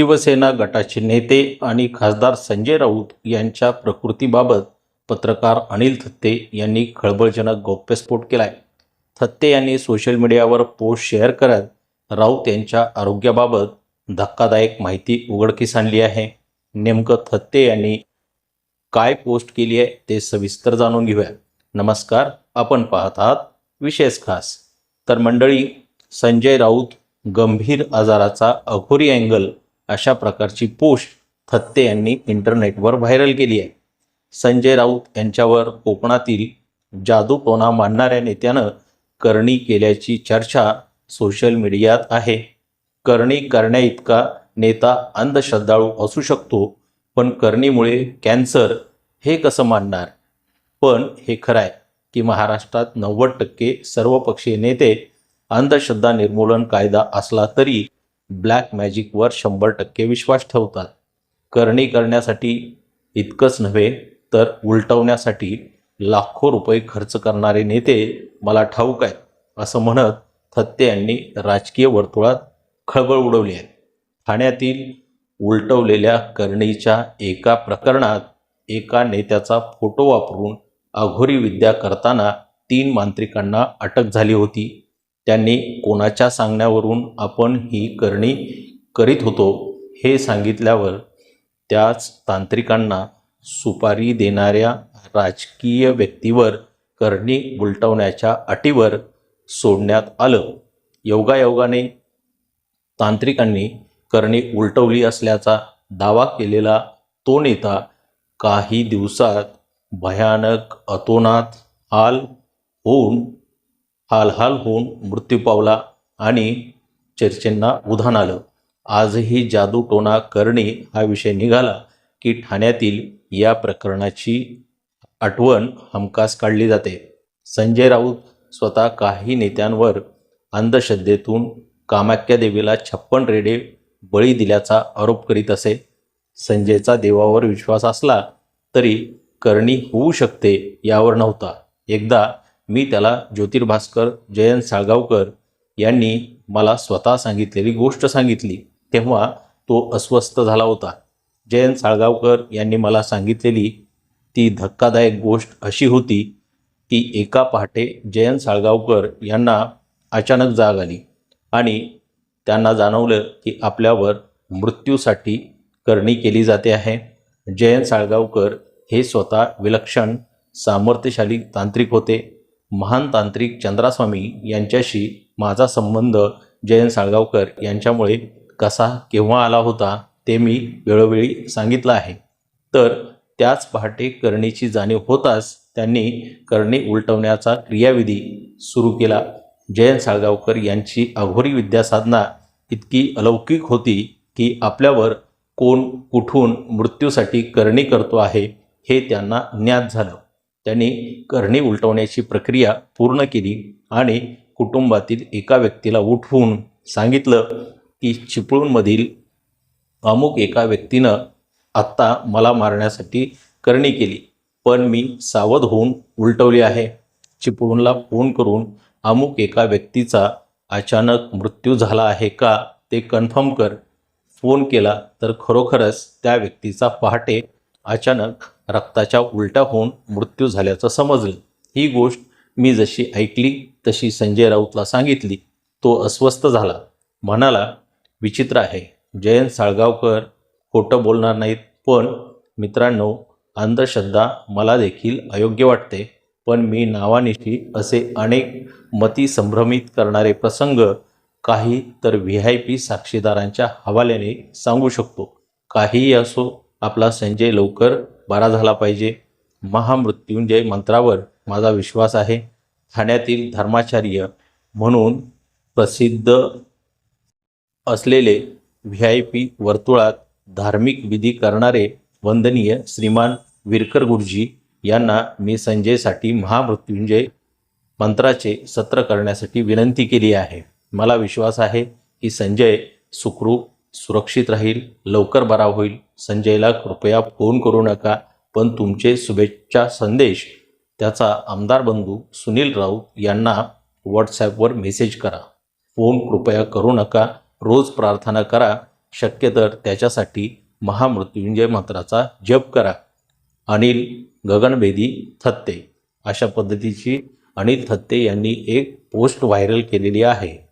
शिवसेना गटाचे नेते आणि खासदार संजय राऊत यांच्या प्रकृतीबाबत पत्रकार अनिल थत्ते यांनी खळबळजनक गौप्यस्फोट केलाय. थत्ते यांनी सोशल मीडियावर पोस्ट शेअर करत राऊत यांच्या आरोग्याबाबत धक्कादायक माहिती उघडकीस आणली आहे. नेमकं थत्ते यांनी काय पोस्ट केली आहे ते सविस्तर जाणून घेऊया. नमस्कार आपण पाहत आहात विशेष खास. तर मंडळी संजय राऊत गंभीर आजाराचा अघोरी अँगल अशा प्रकारची पोस्ट थत्ते यांनी इंटरनेटवर व्हायरल केली आहे. संजय राऊत यांच्यावर कोकणातील जादूटोना मांडणाऱ्या नेत्यानं करणी केल्याची चर्चा सोशल मीडियात आहे. करणी करण्याइतका नेता अंधश्रद्धाळू असू शकतो पण करणीमुळे कॅन्सर हे कसं मांडणार पण हे खरं आहे की महाराष्ट्रात नव्वद टक्के सर्वपक्षीय नेते अंधश्रद्धा निर्मूलन कायदा असला तरी ब्लॅक मॅजिकवर शंभर टक्के विश्वास ठेवतात. करणी करण्यासाठी इतकंच नव्हे तर उलटवण्यासाठी लाखो रुपये खर्च करणारे नेते मला ठाऊक आहेत असं म्हणत थत्ते यांनी राजकीय वर्तुळात खळबळ उडवली आहे. ठाण्यातील उलटवलेल्या करणीच्या एका प्रकरणात एका नेत्याचा फोटो वापरून अघोरी विद्या करताना तीन मांत्रिकांना अटक झाली होती. त्यांनी कोणाच्या सांगण्यावरून आपण ही करणी करीत होतो हे सांगितल्यावर त्याच तांत्रिकांना सुपारी देणाऱ्या राजकीय व्यक्तीवर करणी उलटवण्याच्या अटीवर सोडण्यात आलं. योगायोगाने तांत्रिकांनी करणी उलटवली असल्याचा दावा केलेला तो नेता काही दिवसात भयानक अतोनात हाल होऊन हालहाल होऊन मृत्यू पावला आणि चर्चेंना उधाण आलं. आजही जादूटोणा करणे हा विषय निघाला की ठाण्यातील या प्रकरणाची आठवण हमखास काढली जाते. संजय राऊत स्वतः काही नेत्यांवर अंधश्रद्धेतून कामाख्या देवीला छप्पन रेडे बळी दिल्याचा आरोप करीत असे. संजयचा देवावर विश्वास असला तरी करणी होऊ शकते यावर नव्हता. एकदा मी त्याला ज्योतिर्भास्कर जयंत साळगावकर यांनी मला स्वतः सांगितलेली गोष्ट सांगितली. तेव्हा तो अस्वस्थ झाला होता. जयंत साळगावकर यांनी मला सांगितलेली ती धक्कादायक गोष्ट अशी होती की एका पहाटे जयंत साळगावकर यांना अचानक जाग आली आणि त्यांना जाणवलं की आपल्यावर मृत्यूसाठी करणी केली जाते आहे. जयंत साळगावकर हे स्वतः विलक्षण सामर्थ्यशाली तांत्रिक होते. महान तांत्रिक चंद्रास्वामी यांच्याशी माझा संबंध जयंत साळगावकर यांच्यामुळे कसा केव्हा आला होता ते मी वेळोवेळी सांगितलं आहे. तर त्याच पहाटे करणीची जाणीव होताच त्यांनी करणी उलटवण्याचा क्रियाविधी सुरू केला. जयंत साळगावकर यांची अघोरी विद्यासाधना इतकी अलौकिक होती की आपल्यावर कोण कुठून मृत्यूसाठी करणी करतो आहे हे त्यांना ज्ञात झालं. त्यांनी करणी उलटवण्याची प्रक्रिया पूर्ण केली आणि कुटुंबातील एका व्यक्तीला उठवून सांगितलं की चिपळूणमधील अमुक एका व्यक्तीनं आत्ता मला मारण्यासाठी करणी केली. पण मी सावध होऊन उलटवली आहे. चिपळूणला फोन करून अमुक एका व्यक्तीचा अचानक मृत्यू झाला आहे का ते कन्फर्म कर. फोन केला तर खरोखरच त्या व्यक्तीचा पहाटे अचानक रक्ताच्या उलटा होऊन मृत्यू झाल्याचं समजलं. ही गोष्ट मी जशी ऐकली तशी संजय राऊतला सांगितली. तो अस्वस्थ झाला. म्हणाला विचित्र आहे. जयंत साळगावकर खोटं बोलणार नाहीत पण मित्रांनो अंधश्रद्धा मला देखील अयोग्य वाटते. पण मी नावानिशी असे अनेक मती संभ्रमित करणारे प्रसंग काही तर व्ही आय पी साक्षीदारांच्या हवाल्याने सांगू शकतो. काहीही असो आपला संजय लवकर बरा झाला पाहिजे. महामृत्युंजय मंत्रावर माझा विश्वास आहे. ठाण्यातील धर्माचार्य म्हणून प्रसिद्ध असलेले व्ही आय पी वर्तुळात धार्मिक विधी करणारे वंदनीय श्रीमान विरकर गुरुजी यांना मी संजयसाठी महामृत्युंजय मंत्राचे सत्र करण्यासाठी विनंती केली आहे. मला विश्वास आहे की संजय सुखरूप सुरक्षित राहील लवकर बरा होईल. संजयला कृपया फोन करू नका पण तुमचे शुभेच्छा संदेश त्याचा आमदार बंधू सुनील राऊत यांना व्हॉट्सॲपवर मेसेज करा. फोन कृपया करू नका रोज प्रार्थना करा शक्य तर त्याच्यासाठी महामृत्युंजय मंत्राचा जप करा. अनिल गगनभेदी थत्ते अशा पद्धतीची अनिल थत्ते यांनी एक पोस्ट व्हायरल केलेली आहे.